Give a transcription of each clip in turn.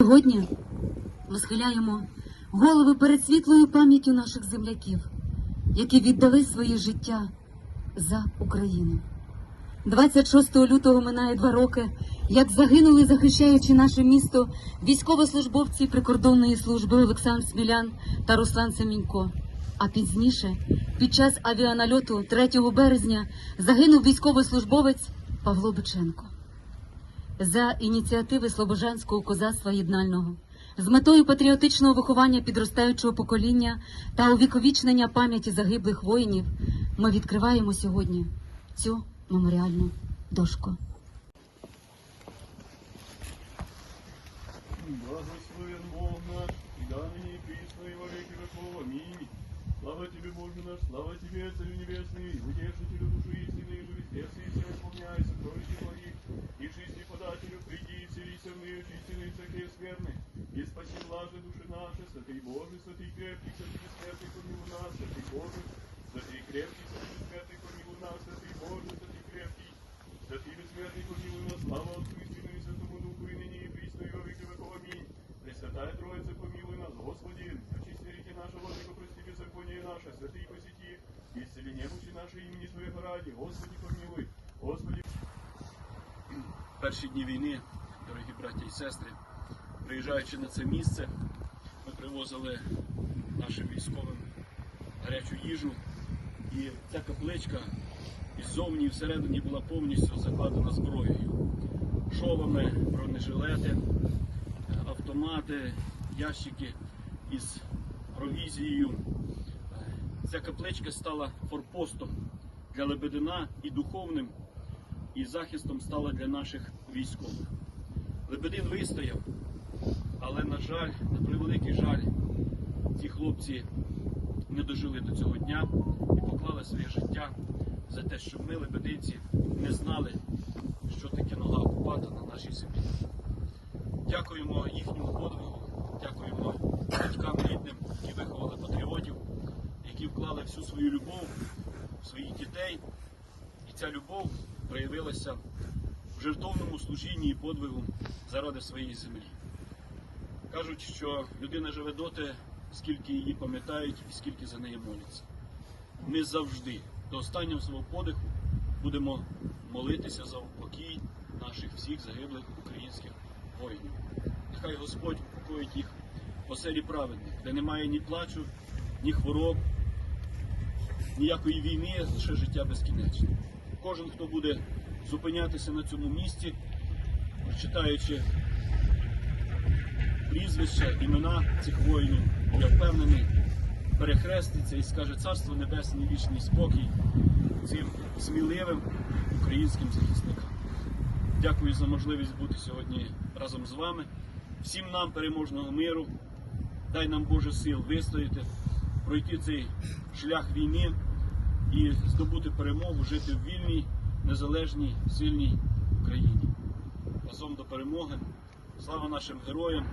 Сьогодні ми схиляємо голови перед світлою пам'яттю наших земляків, які віддали своє життя за Україну. 26 лютого минає два роки, як загинули, захищаючи наше місто, військовослужбовці прикордонної служби Олександр Смілян та Руслан Семінько. А пізніше, під час авіанальоту 3 березня, загинув військовослужбовець Павло Биченко за ініціативи Слобожанського козацтва єднального з метою патріотичного виховання підростаючого покоління та увіковічнення пам'яті загиблих воїнів ми відкриваємо сьогодні цю меморіальну дошку. Благословен Бог наш, и да ныне и присно и во веки веков. Аминь. Слава Тебе, Боже наш, слава Тебе, Царю Небесный, утешителю души истины, и везде все исполняй сокровища Твоих, наши, святый Боже, святый крепкий, святый бессмертный, помилуй нас, святый Боже, святый крепкий, святый бессмертный, помилуй нас, святый Боже, святый крепкий, святый бессмертный, помилуй нас, слава Отцу и Сыну и Святому Духу, и ныне и присно и во веки веков. Аминь. Пресвятая Троица, помилуй нас, Господи, очисти реки наши, Владыка, прости беззаконие наше, святые посети, исцели немощи наши имени Твоего ради, Господи, помилуй, Господи. Перші дні війни, дорогі браті і сестри, приїжджаючи на це місце, ми привозили нашим військовим гарячу їжу, і ця капличка іззовні і всередині була повністю закладена зброєю, шолами, бронежилети, автомати, ящики із провізією. Ця капличка стала форпостом для Лебедина і духовним, і захистом стала для наших військових. Лебедин вистояв, але, на жаль, на превеликий жаль, ці хлопці не дожили до цього дня і поклали своє життя за те, щоб ми, лебединці, не знали, що таке нога окупанта на нашій землі. Дякуємо їхньому подвигу, дякуємо батькам рідним, які виховали патріотів, які вклали всю свою любов в своїх дітей. І ця любов проявилася в жертовному служінні і подвигу заради своєї землі. Кажуть, що людина живе доти, скільки її пам'ятають і скільки за неї моляться. Ми завжди до останнього свого подиху будемо молитися за упокій наших всіх загиблих українських воїнів. Нехай Господь упокоїть їх по селі праведних, де немає ні плачу, ні хвороб, ніякої війни, лише життя безкінечне. Кожен, хто буде зупинятися на цьому місці, прочитаючи прізвища, імена цих воїнів, я впевнений, перехреститься і скаже Царство Небесне, вічний спокій цим сміливим українським захисникам. Дякую за можливість бути сьогодні разом з вами. Всім нам переможного миру. Дай нам Боже сил вистояти, пройти цей шлях війни і здобути перемогу, жити в вільній, незалежній, сильній Україні. Разом до перемоги. Слава нашим героям,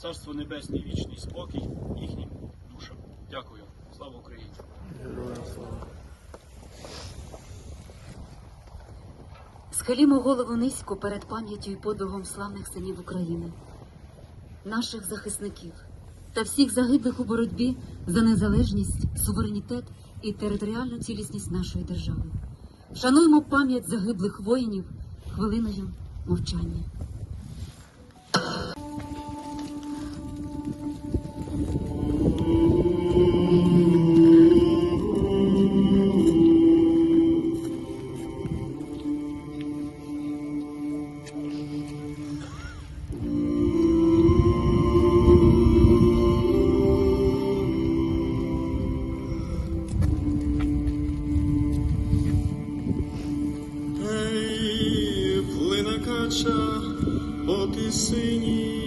царство небесне, і вічний спокій їхнім душам. Дякую. Слава Україні! Схилімо голову низько перед пам'яттю і подвигом славних синів України, наших захисників та всіх загиблих у боротьбі за незалежність, суверенітет і територіальну цілісність нашої держави. Вшануємо пам'ять загиблих воїнів хвилиною мовчання. Ей, поки тисині,